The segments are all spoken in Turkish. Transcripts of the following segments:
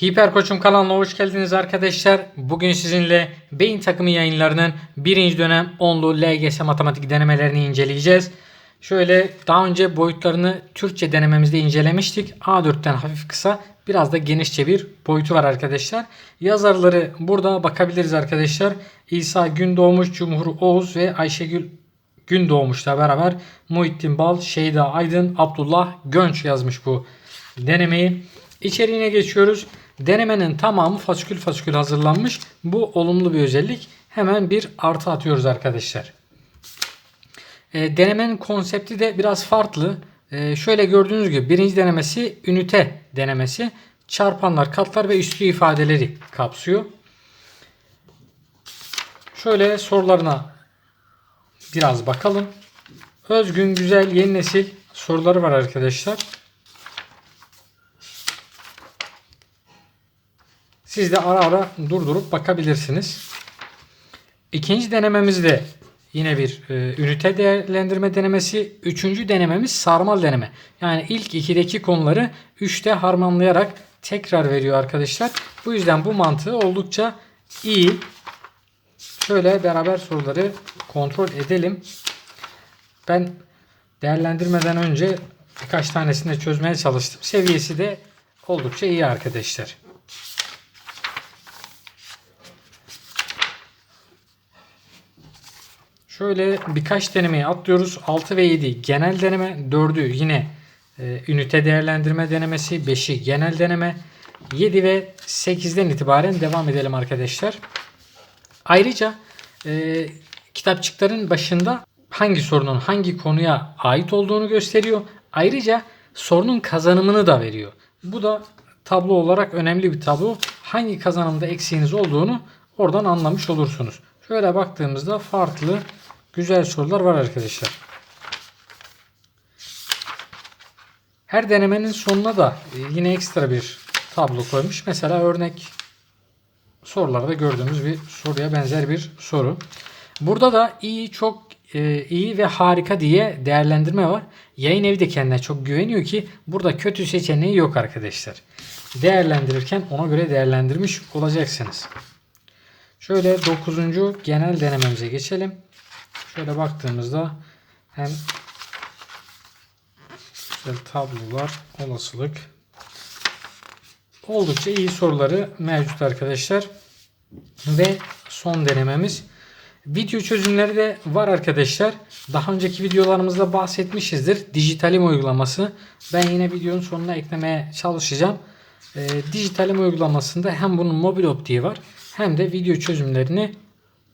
Hiper Koçum kanalına hoş geldiniz arkadaşlar. Bugün sizinle Beyin takımı yayınlarının birinci dönem 10'lu LGS matematik denemelerini inceleyeceğiz. Şöyle daha önce boyutlarını Türkçe denememizde incelemiştik. A4'ten hafif kısa biraz da genişçe bir boyutu var arkadaşlar. Yazarları burada bakabiliriz arkadaşlar. İsa Gündoğmuş, Cumhur Oğuz ve Ayşegül Gündoğmuş'la beraber Muhittin Bal, Şeyda Aydın, Abdullah Gönç yazmış bu denemeyi. İçeriğine geçiyoruz. Denemenin tamamı faskül faskül hazırlanmış. Bu olumlu bir özellik. Hemen bir artı atıyoruz arkadaşlar. E, denemenin konsepti de biraz farklı. E, şöyle gördüğünüz gibi birinci denemesi ünite denemesi. Çarpanlar, katlar ve üstü ifadeleri kapsıyor. Şöyle sorularına biraz bakalım. Özgün, güzel, yeni nesil soruları var arkadaşlar. Siz de ara ara durdurup bakabilirsiniz. İkinci denememizde yine bir e, ünite değerlendirme denemesi. Üçüncü denememiz sarmal deneme. Yani ilk ikideki konuları üçte harmanlayarak tekrar veriyor arkadaşlar. Bu yüzden bu mantığı oldukça iyi. Şöyle beraber soruları kontrol edelim. Ben değerlendirmeden önce birkaç tanesini de çözmeye çalıştım. Seviyesi de oldukça iyi arkadaşlar. Şöyle birkaç denemeyi atlıyoruz. 6 ve 7 genel deneme. 4'ü yine e, ünite değerlendirme denemesi. 5'i genel deneme. 7 ve 8'den itibaren devam edelim arkadaşlar. Ayrıca e, kitapçıkların başında hangi sorunun hangi konuya ait olduğunu gösteriyor. Ayrıca sorunun kazanımını da veriyor. Bu da tablo olarak önemli bir tablo. Hangi kazanımda eksiğiniz olduğunu oradan anlamış olursunuz. Şöyle baktığımızda farklı güzel sorular var arkadaşlar. Her denemenin sonuna da e, yine ekstra bir tablo koymuş. Mesela örnek sorularda gördüğümüz bir soruya benzer bir soru. Burada da iyi, çok e, iyi ve harika diye değerlendirme var. Yayın evi de kendine çok güveniyor ki burada kötü seçeneği yok arkadaşlar. Değerlendirirken ona göre değerlendirmiş olacaksınız. Şöyle 9. genel denememize geçelim. Şöyle baktığımızda hem güzel tablolar, olasılık oldukça iyi soruları mevcut arkadaşlar. Ve son denememiz video çözümleri de var arkadaşlar. Daha önceki videolarımızda bahsetmişizdir. Dijitalim uygulaması. Ben yine videonun sonuna eklemeye çalışacağım. E, Dijitalim uygulamasında hem bunun mobil optiği var hem de video çözümlerini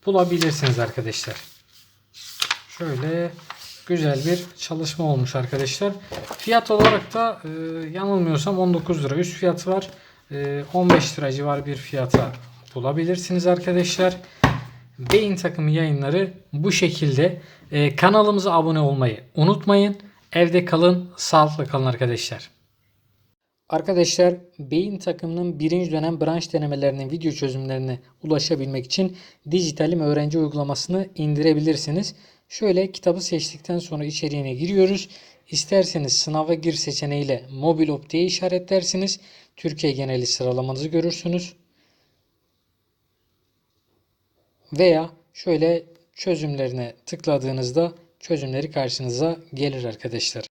bulabilirsiniz arkadaşlar. Şöyle güzel bir çalışma olmuş arkadaşlar. Fiyat olarak da e, yanılmıyorsam 19 lira üst fiyatı var. E, 15 lira civarı bir fiyata bulabilirsiniz arkadaşlar. Beyin takımı yayınları bu şekilde. E, kanalımıza abone olmayı unutmayın. Evde kalın, sağlıklı kalın arkadaşlar. Arkadaşlar beyin takımının birinci dönem branş denemelerinin video çözümlerine ulaşabilmek için Dijitalim öğrenci uygulamasını indirebilirsiniz. Şöyle kitabı seçtikten sonra içeriğine giriyoruz. İsterseniz sınava gir seçeneğiyle mobil optiğe işaretlersiniz. Türkiye geneli sıralamanızı görürsünüz. Veya şöyle çözümlerine tıkladığınızda çözümleri karşınıza gelir arkadaşlar.